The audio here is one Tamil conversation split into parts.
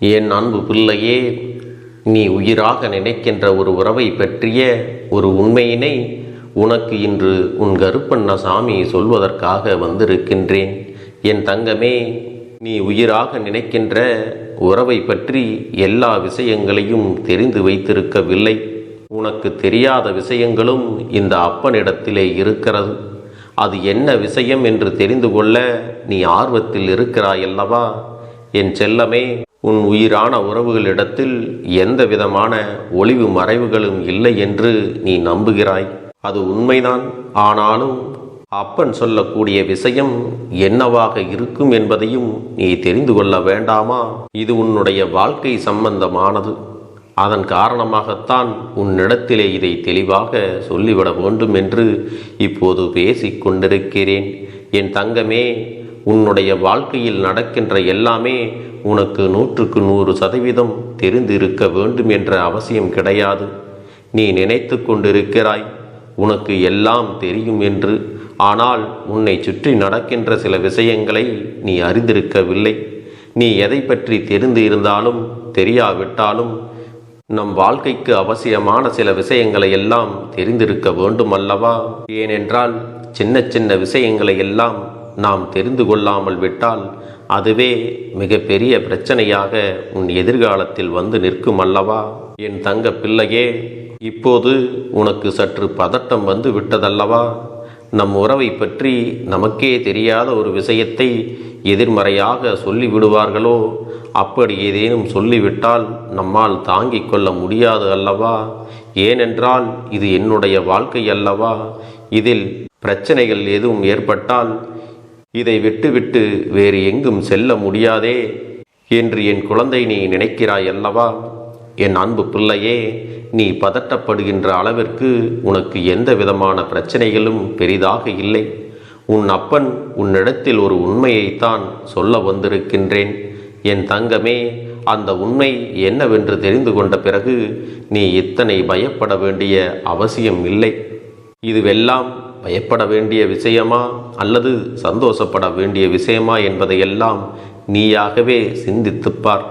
என் அன்பு பிள்ளையே நீ உயிராக நினைக்கின்ற ஒரு உறவை பற்றிய ஒரு உண்மையினை உனக்கு இன்று உன் கருப்பண்ண சாமி சொல்வதற்காக வந்திருக்கின்றேன். என் தங்கமே நீ உயிராக நினைக்கின்ற உறவை பற்றி எல்லா விஷயங்களையும் தெரிந்து வைத்திருக்கவில்லை. உனக்கு தெரியாத விஷயங்களும் இந்த அப்பனிடத்திலே இருக்கிறது. அது என்ன விஷயம் என்று தெரிந்து கொள்ள நீ ஆர்வத்தில் இருக்கிறாய் அல்லவா என் செல்லமே உன் உயிரான உறவுகளிடத்தில் எந்த விதமான ஒளிவு மறைவுகளும் இல்லை என்று நீ நம்புகிறாய். அது உண்மைதான். ஆனாலும் அப்பன் சொல்லக்கூடிய விஷயம் என்னவாக இருக்கும் என்பதையும் நீ தெரிந்து கொள்ள வேண்டாமா? இது உன்னுடைய வாழ்க்கை சம்பந்தமானது. அதன் காரணமாகத்தான் உன்னிடத்திலே இதை தெளிவாக சொல்லிவிட வேண்டும் என்று இப்போது பேசிக் கொண்டிருக்கிறேன் என் தங்கமே உன்னுடைய வாழ்க்கையில் நடக்கின்ற எல்லாமே உனக்கு நூற்றுக்கு நூறு சதவீதம் தெரிந்திருக்க வேண்டும் என்ற அவசியம் கிடையாது. நீ நினைத்து கொண்டிருக்கிறாய் உனக்கு எல்லாம் தெரியும் என்று. ஆனால் உன்னை சுற்றி நடக்கின்ற சில விஷயங்களை நீ அறிந்திருக்கவில்லை. நீ எதை பற்றி தெரிந்து இருந்தாலும் தெரியாவிட்டாலும் நம் வாழ்க்கைக்கு அவசியமான சில விஷயங்களை எல்லாம் தெரிந்திருக்க வேண்டும் அல்லவா ஏனென்றால் சின்ன சின்ன விஷயங்களை எல்லாம் நாம் தெரிந்து கொள்ளாமல் விட்டால் அதுவே மிகப்பெரிய பிரச்சனையாக உன் எதிர்காலத்தில் வந்து நிற்கும் அல்லவா? என் தங்க பிள்ளையே இப்போது உனக்கு சற்று பதட்டம் வந்து விட்டதல்லவா? நம் உறவை பற்றி நமக்கே தெரியாத ஒரு விஷயத்தை எதிர்மறையாக சொல்லிவிடுவார்களோ? அப்படி ஏதேனும் சொல்லிவிட்டால் நம்மால் தாங்கிக் கொள்ள முடியாது அல்லவா? ஏனென்றால் இது என்னுடைய வாழ்க்கை அல்லவா? இதில் பிரச்சனைகள் எதுவும் ஏற்பட்டால் இதை விட்டுவிட்டு வேறு எங்கும் செல்ல முடியாதே என்று என் குழந்தை நீ நினைக்கிறாய் அல்லவா? என் அன்பு பிள்ளையே நீ பதட்டப்படுகின்ற அளவிற்கு உனக்கு எந்த விதமான பிரச்சனைகளும் பெரிதாக இல்லை. உன் அப்பன் உன்னிடத்தில் ஒரு உண்மையைத்தான் சொல்ல வந்திருக்கின்றேன். என் தங்கமே அந்த உண்மை என்னவென்று தெரிந்து கொண்ட பிறகு நீ இத்தனை பயப்பட வேண்டிய அவசியம் இல்லை. இதுவெல்லாம் பயப்பட வேண்டிய விஷயமா அல்லது சந்தோஷப்பட வேண்டிய விஷயமா என்பதையெல்லாம் நீயாகவே சிந்தித்துப்பார்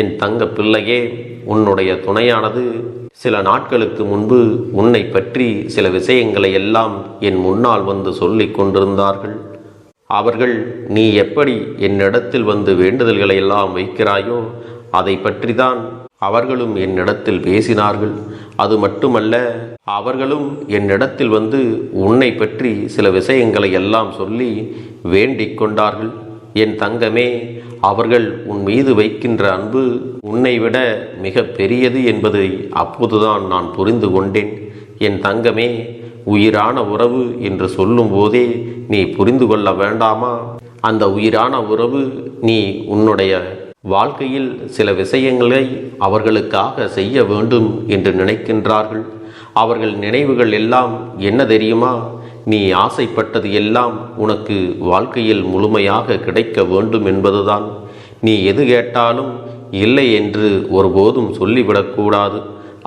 என் தங்க பிள்ளையே உன்னுடைய துணையானது சில நாட்களுக்கு முன்பு உன்னை பற்றி சில விஷயங்களை எல்லாம் என் முன்னால் வந்து சொல்லிக் கொண்டிருந்தார்கள். அவர்கள் நீ எப்படி என்னிடத்தில் வந்து வேண்டுதல்களை எல்லாம் வைக்கிறாயோ அதை பற்றிதான் அவர்களும் என்னிடத்தில் பேசினார்கள். அது மட்டுமல்ல அவர்களும் என்னிடத்தில் வந்து உன்னை பற்றி சில விஷயங்களை எல்லாம் சொல்லி வேண்டிக் கொண்டார்கள். என் தங்கமே அவர்கள் உன் மீது வைக்கின்ற அன்பு உன்னை விட மிக பெரியது என்பதை அப்போதுதான் நான் புரிந்து கொண்டேன். என் தங்கமே உயிரான உறவு என்று சொல்லும்போதே நீ புரிந்து கொள்ள வேண்டாமா? அந்த உயிரான உறவு நீ உன்னுடைய வாழ்க்கையில் சில விஷயங்களை அவர்களுக்காக செய்ய வேண்டும் என்று நினைக்கின்றார்கள். அவர்கள் நினைவுகள் எல்லாம் என்ன தெரியுமா? நீ ஆசைப்பட்டது எல்லாம் உனக்கு வாழ்க்கையில் முழுமையாக கிடைக்க வேண்டும் என்பதுதான். நீ எது கேட்டாலும் இல்லை என்று ஒருபோதும் சொல்லிவிடக்கூடாது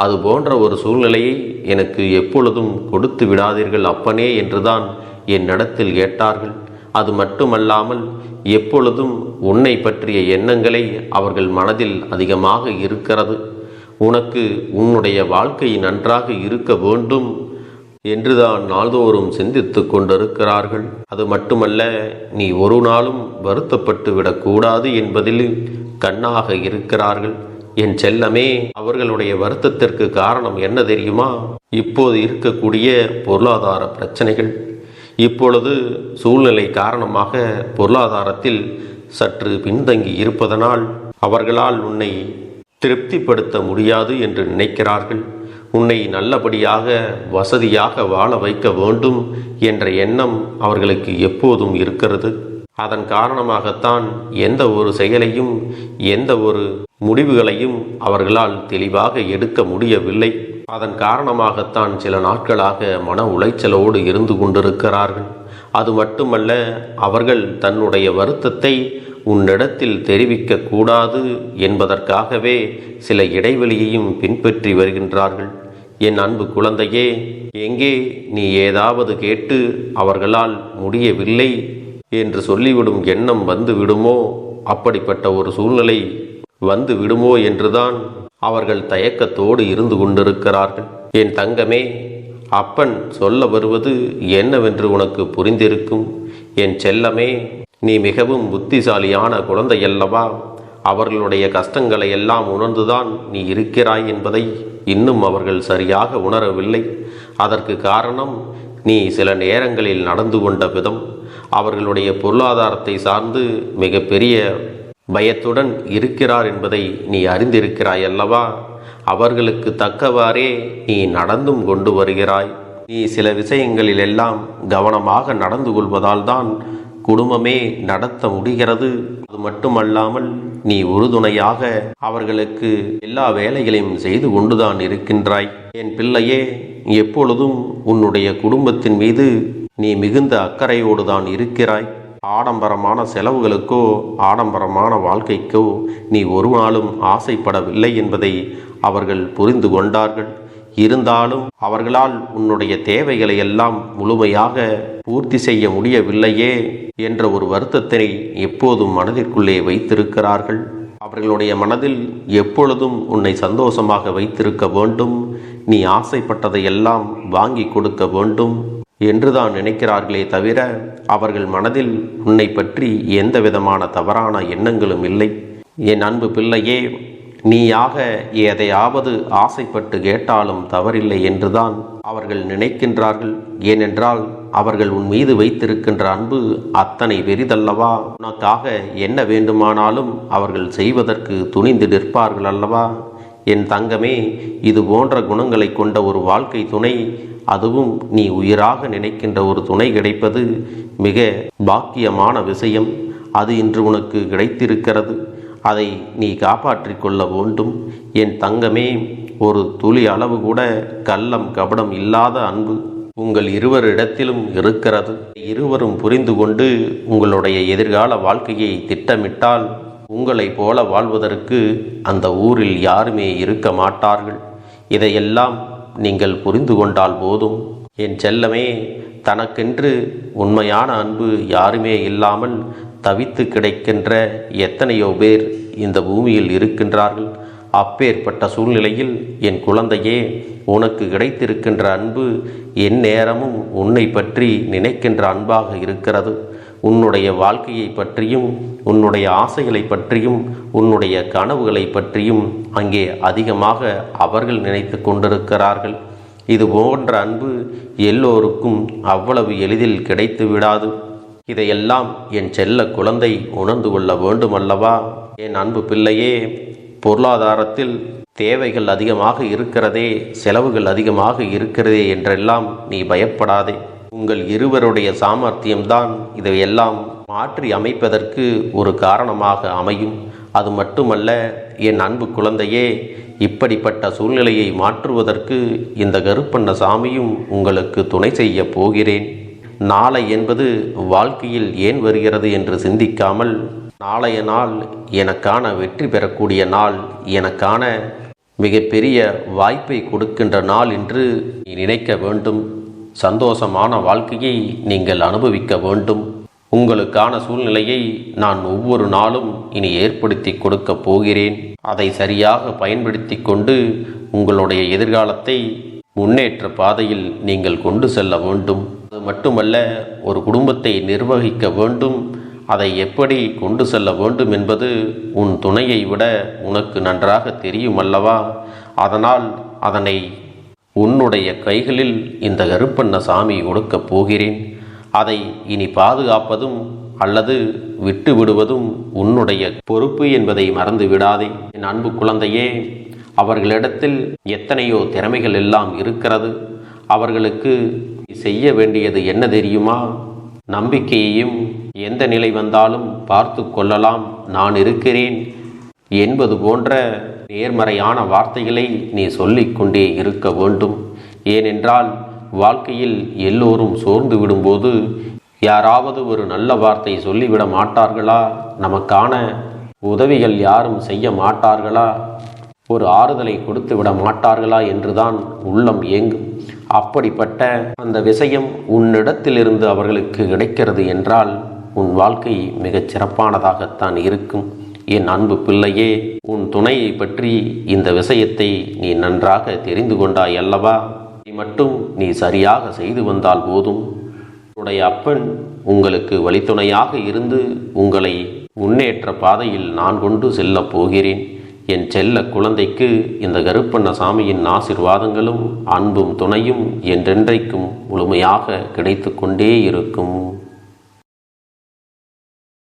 அது போன்ற ஒரு சூழ்நிலையை எனக்கு எப்பொழுதும் கொடுத்து விடாதீர்கள் அப்பனே என்றுதான் என்னிடத்தில் கேட்டார்கள். அது மட்டுமல்லாமல் எப்பொழுதும் உன்னை பற்றிய எண்ணங்களே அவர்கள் மனதில் அதிகமாக இருக்கிறது. உனக்கு உன்னுடைய வாழ்க்கை நன்றாக இருக்க வேண்டும் என்றுதான் நாள்தோறும் சிந்தித்து கொண்டிருக்கிறார்கள். அது மட்டுமல்ல நீ ஒரு நாளும் வருத்தப்பட்டு விடக்கூடாது என்பதில் கண்ணாக இருக்கிறார்கள். என் செல்லமே அவர்களுடைய வருத்தத்திற்கு காரணம் என்ன தெரியுமா? இப்போது இருக்கக்கூடிய பொருளாதார பிரச்சனைகள். இப்பொழுது சூழ்நிலை காரணமாக பொருளாதாரத்தில் சற்று பின்தங்கி இருப்பதனால் அவர்களால் உன்னை திருப்திப்படுத்த முடியாது என்று நினைக்கிறார்கள். உன்னை நல்லபடியாக வசதியாக வாழ வைக்க வேண்டும் என்ற எண்ணம் அவர்களுக்கு எப்போதும் இருக்கிறது. அதன் காரணமாகத்தான் எந்த ஒரு செயலையும் எந்த ஒரு முடிவுகளையும் அவர்களால் தெளிவாக எடுக்க முடியவில்லை. அதன் காரணமாகத்தான் சில நாட்களாக மன உளைச்சலோடு இருந்து கொண்டிருக்கிறார்கள். அது மட்டுமல்ல அவர்கள் தன்னுடைய வருத்தத்தை உன்னிடத்தில் தெரிவிக்க கூடாது என்பதற்காகவே சில இடைவெளியையும் பின்பற்றி வருகின்றார்கள். என் அன்பு குழந்தையே எங்கே நீ ஏதாவது கேட்டு அவர்களால் முடியவில்லை என்று சொல்லிவிடும் எண்ணம் வந்து விடுமோ அப்படிப்பட்ட ஒரு சூழ்நிலை வந்து விடுமோ என்றுதான் அவர்கள் தயக்கத்தோடு இருந்து கொண்டிருக்கிறார்கள். என் தங்கமே அப்பன் சொல்ல வருவது என்னவென்று உனக்கு புரிந்திருக்கும். என் செல்லமே நீ மிகவும் புத்திசாலியான குழந்தையல்லவா? அவர்களுடைய கஷ்டங்களை எல்லாம் உணர்ந்துதான் நீ இருக்கிறாய் என்பதை இன்னும் அவர்கள் சரியாக உணரவில்லை. அதற்கு காரணம் நீ சில நேரங்களில் நடந்து கொண்ட விதம். அவர்களுடைய பொருளாதாரத்தை சார்ந்து மிகப்பெரிய பயத்துடன் இருக்கிறார் என்பதை நீ அறிந்திருக்கிறாய் அல்லவா? அவர்களுக்கு தக்கவாறே நீ நடந்தும் கொண்டு வருகிறாய். நீ சில விஷயங்களில் எல்லாம் கவனமாக நடந்து கொள்வதால் தான் குடும்பமே நடத்த முடிகிறது. அது மட்டுமல்லாமல் நீ உறுதுணையாக அவர்களுக்கு எல்லா வேலைகளையும் செய்து கொண்டுதான் இருக்கின்றாய். என் பிள்ளையே எப்பொழுதும் உன்னுடைய குடும்பத்தின் மீது நீ மிகுந்த அக்கறையோடு தான் இருக்கிறாய். ஆடம்பரமான செலவுகளுக்கோ ஆடம்பரமான வாழ்க்கைக்கோ நீ ஒரு நாளும் ஆசைப்படவில்லை என்பதை அவர்கள் புரிந்து கொண்டார்கள். இருந்தாலும் அவர்களால் உன்னுடைய தேவைகளை எல்லாம் முழுமையாக பூர்த்தி செய்ய முடியவில்லையே என்ற ஒரு வருத்தத்தினை எப்போதும் மனதிற்குள்ளே வைத்திருக்கிறார்கள். அவர்களுடைய மனதில் எப்பொழுதும் உன்னை சந்தோஷமாக வைத்திருக்க வேண்டும். நீ ஆசைப்பட்டதை எல்லாம் வாங்கி கொடுக்க வேண்டும். என்றுதான் நினைக்கிறார்களே தவிர அவர்கள் மனதில் உன்னை பற்றி எந்த விதமான தவறான எண்ணங்களும் இல்லை. என் அன்பு பிள்ளையே நீயாக எதையாவது ஆசைப்பட்டு கேட்டாலும் தவறில்லை என்றுதான் அவர்கள் நினைக்கின்றார்கள். ஏனென்றால் அவர்கள் உன் மீது வைத்திருக்கின்ற அன்பு அத்தனை பெரிதல்லவா? உனக்காக என்ன வேண்டுமானாலும் அவர்கள் செய்வதற்கு துணிந்து நிற்பார்கள் அல்லவா என் தங்கமே இது போன்ற குணங்களை கொண்ட ஒரு வாழ்க்கை துணை அதுவும் நீ உயிராக நினைக்கின்ற ஒரு துணை கிடைப்பது மிக பாக்கியமான விஷயம். அது இன்று உனக்கு கிடைத்திருக்கிறது. அதை நீ காப்பாற்றிக் கொள்ள வேண்டும். என் தங்கமே ஒரு துளி அளவு கூட கள்ளம் கபடம் இல்லாத அன்பு உங்கள் இருவரிடத்திலும் இருக்கிறது. இருவரும் புரிந்து கொண்டு உங்களுடைய எதிர்கால வாழ்க்கையை திட்டமிட்டால் உங்களைப் போல வாழ்வதற்கு அந்த ஊரில் யாருமே இருக்க மாட்டார்கள். இதையெல்லாம் நீங்கள் புரிந்து கொண்டால் போதும். என் செல்லமே தனக்கென்று உண்மையான அன்பு யாருமே இல்லாமல் தவித்து கிடைக்கின்ற எத்தனையோ பேர் இந்த பூமியில் இருக்கின்றார்கள். அப்பேற்பட்ட சூழ்நிலையில் என் குழந்தையே உனக்கு கிடைத்திருக்கின்ற அன்பு என் நேரமும் உன்னை பற்றி நினைக்கின்ற அன்பாக இருக்கிறது. உன்னுடைய வாழ்க்கையை பற்றியும் உன்னுடைய ஆசைகளை பற்றியும் உன்னுடைய கனவுகளை பற்றியும் அங்கே அதிகமாக அவர்கள் நினைத்து கொண்டிருக்கிறார்கள். இது போன்ற அன்பு எல்லோருக்கும் அவ்வளவு எளிதில் கிடைத்து விடாது. இதையெல்லாம் என் செல்ல குழந்தை உணர்ந்து கொள்ள வேண்டுமல்லவா? என் அன்பு பிள்ளையே பொருளாதாரத்தில் தேவைகள் அதிகமாக இருக்கிறதே செலவுகள் அதிகமாக இருக்கிறதே என்றெல்லாம் நீ பயப்படாதே. உங்கள் இருவருடைய சாமர்த்தியம்தான் இதையெல்லாம் மாற்றி அமைப்பதற்கு ஒரு காரணமாக அமையும். அது மட்டுமல்ல என் அன்பு குழந்தையே இப்படிப்பட்ட சூழ்நிலையை மாற்றுவதற்கு இந்த கருப்பண்ண சாமியும் உங்களுக்கு துணை செய்ய போகிறேன். நாளை என்பது வாழ்க்கையில் ஏன் வருகிறது என்று சிந்திக்காமல் நாளைய நாள் எனக்கான வெற்றி பெறக்கூடிய நாள் எனக்கான மிகப்பெரிய வாய்ப்பை கொடுக்கின்ற நாள் என்று நீ நினைக்க வேண்டும். சந்தோஷமான வாழ்க்கையை நீங்கள் அனுபவிக்க வேண்டும். உங்களுக்கான சூழ்நிலையை நான் ஒவ்வொரு நாளும் இனி ஏற்படுத்தி கொடுக்க போகிறேன். அதை சரியாக பயன்படுத்தி கொண்டு உங்களுடைய எதிர்காலத்தை முன்னேற்ற பாதையில் நீங்கள் கொண்டு செல்ல வேண்டும். அது மட்டுமல்ல ஒரு குடும்பத்தை நிர்வகிக்க வேண்டும். அதை எப்படி கொண்டு செல்ல வேண்டும் என்பது உன் துணையை விட உனக்கு நன்றாக தெரியும் அல்லவா? அதனால் அதனை உன்னுடைய கைகளில் இந்த கருப்பண்ண சாமி கொடுக்கப் போகிறேன். அதை இனி பாதுகாப்பதும் அல்லது விட்டு விடுவதும் உன்னுடைய பொறுப்பு என்பதை மறந்து விடாதே. என் அன்பு குழந்தையே அவர்களிடத்தில் எத்தனையோ திறமைகள் எல்லாம் இருக்கிறது. அவர்களுக்கு செய்ய வேண்டியது என்ன தெரியுமா? நம்பிக்கையையும் எந்த நிலை வந்தாலும் பார்த்து கொள்ளலாம். நான் இருக்கிறேன். என்பது போன்ற நேர்மறையான வார்த்தைகளை நீ சொல்லிக்கொண்டே இருக்க வேண்டும். ஏனென்றால் வாழ்க்கையில் எல்லோரும் சோர்ந்து விடும்போது யாராவது ஒரு நல்ல வார்த்தை சொல்லிவிட மாட்டார்களா? நமக்கான உதவிகள் யாரும் செய்ய மாட்டார்களா? ஒரு ஆறுதலை கொடுத்து விட மாட்டார்களா என்றுதான் உள்ளம் ஏங்கும். அப்படிப்பட்ட அந்த விஷயம் உன்னிடத்திலிருந்து அவர்களுக்கு கிடைக்கிறது என்றால் உன் வாழ்க்கை மிகச் சிறப்பானதாகத்தான் இருக்கும். என் அன்பு பிள்ளையே உன் துணையை பற்றி இந்த விஷயத்தை நீ நன்றாக தெரிந்து கொண்டாய் அல்லவா? இதை மட்டும் நீ சரியாக செய்து வந்தால் போதும். உன்னுடைய அப்பன் உங்களுக்கு வழித்துணையாக இருந்து உங்களை முன்னேற்ற பாதையில் நான் கொண்டு செல்லப் போகிறேன். என் செல்ல குழந்தைக்கு இந்த கருப்பண்ண சாமியின் ஆசிர்வாதங்களும் அன்பும் துணையும் என்றென்றைக்கும் முழுமையாக கிடைத்து கொண்டே இருக்கும்.